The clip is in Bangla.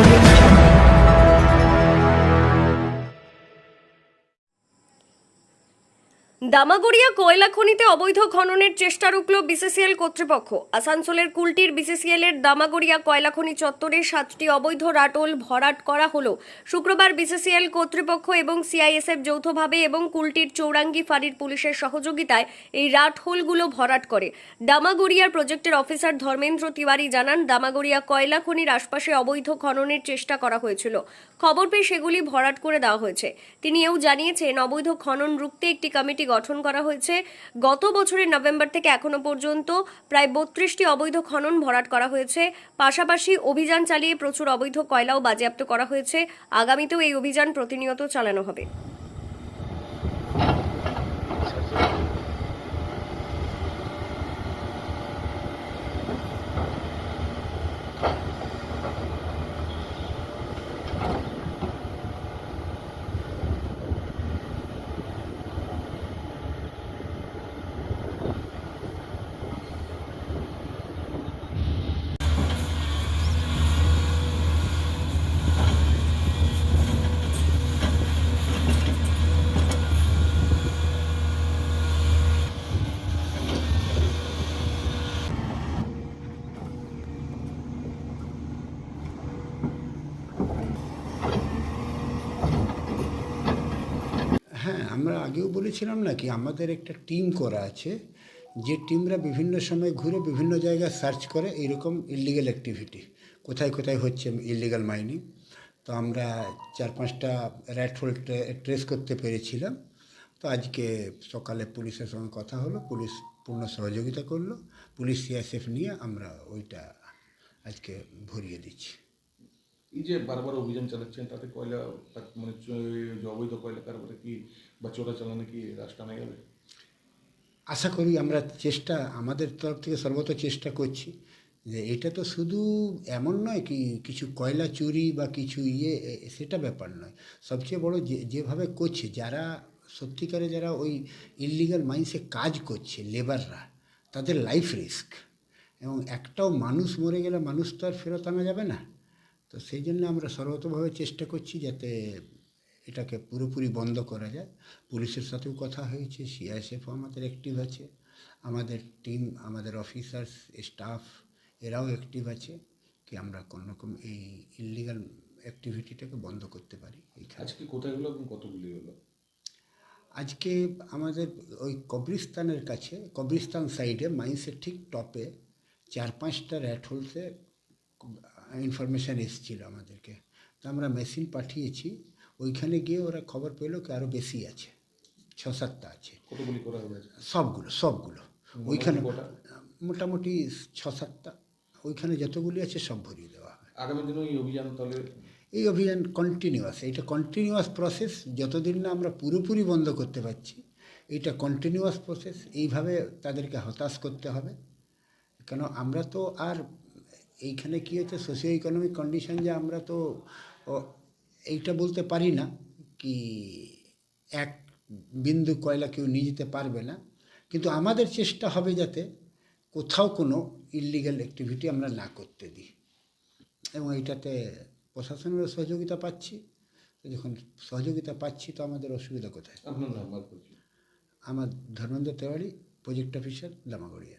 audio. দামাগড়িয়া কয়লা খনিতে অবৈধ খননের চেষ্টা রুখল বিসিসিএল কর্তৃপক্ষ। আসানসোলের কুলটির বিসিসিএল এর দামাগড়িয়া কয়লা খনি চত্বরে সাতটি অবৈধ রাটোল ভরাট করা হলো। শুক্রবার বিসিসিএল কর্তৃপক্ষ এবং সিআইএসএফ যৌথভাবে এবং কুলটির চৌরাঙ্গি ফাঁড়ির পুলিশের সহযোগিতায় এই রাটহোলগুলো ভরাট করে। দামাগড়িয়ার প্রজেক্টের অফিসার ধর্মেন্দ্র তিওয়ারি জানান, দামাগড়িয়া কয়লা খনির আশপাশে অবৈধ খননের চেষ্টা করা হয়েছিল। খবর পেয়ে সেগুলি ভরাট করে দেওয়া হয়েছে। তিনি এও জানিয়েছেন, অবৈধ খনন রুখতে একটি কমিটি গঠন করা হয়েছে। গত বছরের নভেম্বর থেকে এখনও পর্যন্ত প্রায় বত্রিশটি অবৈধ খনন ভরাট করা হয়েছে। পাশাপাশি অভিযান চালিয়ে প্রচুর অবৈধ কয়লাও বাজেয়াপ্ত করা হয়েছে। আগামীতেও এই অভিযান প্রতিনিয়ত চালানো হবে। হ্যাঁ আমরা আগেও বলেছিলাম না কি, আমাদের একটা টিম করা আছে, যে টিমরা বিভিন্ন সময় ঘুরে বিভিন্ন জায়গায় সার্চ করে এরকম ইলিগাল অ্যাক্টিভিটি কোথায় কোথায় হচ্ছে ইলিগাল মাইনিং তো আমরা চার পাঁচটা র্যাট হোল ট্রেস করতে পেরেছিলাম। তো আজকে সকালে পুলিশের সঙ্গে কথা হলো, পুলিশ পূর্ণ সহযোগিতা করল, পুলিশ সিআইএসএফ নিয়ে আমরা ওইটা আজকে ভরিয়ে দিচ্ছি। এই যে বারবার অভিযান চালাচ্ছেন, তাতে কয়লা মানে যে অবৈধ কয়লা কারবারে কি বা চোরা চালানে কি রাশ টানা যাবে? আশা করি আমরা চেষ্টা, আমাদের তরফ থেকে সর্বত চেষ্টা করছি যে এটা তো শুধু এমন নয় কি, কিছু কয়লা চুরি বা কিছু ইয়ে সেটা ব্যাপার নয়। সবচেয়ে বড় যে, যেভাবে করছে, যারা, সত্যিকারে যারা ওই ইলিগাল মাইন্সে কাজ করছে লেবাররা তাদের লাইফ রিস্ক এবং একটাও মানুষ মরে গেলে মানুষ তো আর ফেরত আনা যাবে না। তো সেই জন্য আমরা সর্বতভাবে চেষ্টা করছি যাতে এটাকে পুরোপুরি বন্ধ করা যায়। পুলিশের সাথেও কথা হয়েছে সিআইএসএফও আমাদের অ্যাক্টিভ আছে আমাদের টিম আমাদের অফিসার্স স্টাফ এরাও অ্যাক্টিভ আছে কি আমরা কোনোরকম এই ইলিগাল অ্যাক্টিভিটিটাকে বন্ধ করতে পারি আজকে কোথায় হলো এবং কতগুলি হলো? আজকে আমাদের ওই কবরিস্তানের কাছে কবরিস্তান সাইডে মাইন্সের ঠিক টপে চার পাঁচটা র্যাট হোলসে ইনফরমেশান এসেছিল আমাদেরকে। তো আমরা মেশিন পাঠিয়েছি ওইখানে গিয়ে ওরা খবর পেল কি আরও বেশি আছে ছ সাতটা আছে? সবগুলো সবগুলো। ওইখানে? মোটামুটি ছ সাতটা ওইখানে যতগুলি আছে সব ভরিয়ে দেওয়া হয়। আগামী দিনেও এই অভিযান তাহলে এই অভিযান কন্টিনিউয়াস এটা কন্টিনিউয়াস প্রসেস যতদিন না আমরা পুরোপুরি বন্ধ করতে পারছি এটা কন্টিনিউয়াস প্রসেস এইভাবে তাদেরকে হতাশ করতে হবে। কেন আমরা তো আর এইখানে কী হচ্ছে সোশিও ইকোনমিক কন্ডিশন যে আমরা তো এইটা বলতে পারি না কি এক বিন্দু কয়লা কেউ নিয়ে যেতে পারবে না। কিন্তু আমাদের চেষ্টা হবে যাতে কোথাও কোনো ইলিগাল অ্যাক্টিভিটি আমরা না করতে দিই। এবং এইটাতে প্রশাসনেরও সহযোগিতা পাচ্ছি। যখন সহযোগিতা পাচ্ছি তো আমাদের অসুবিধা কোথায়? আমার ধর্মেন্দ্র তেওয়ারি প্রজেক্ট অফিসার দামাগড়িয়া।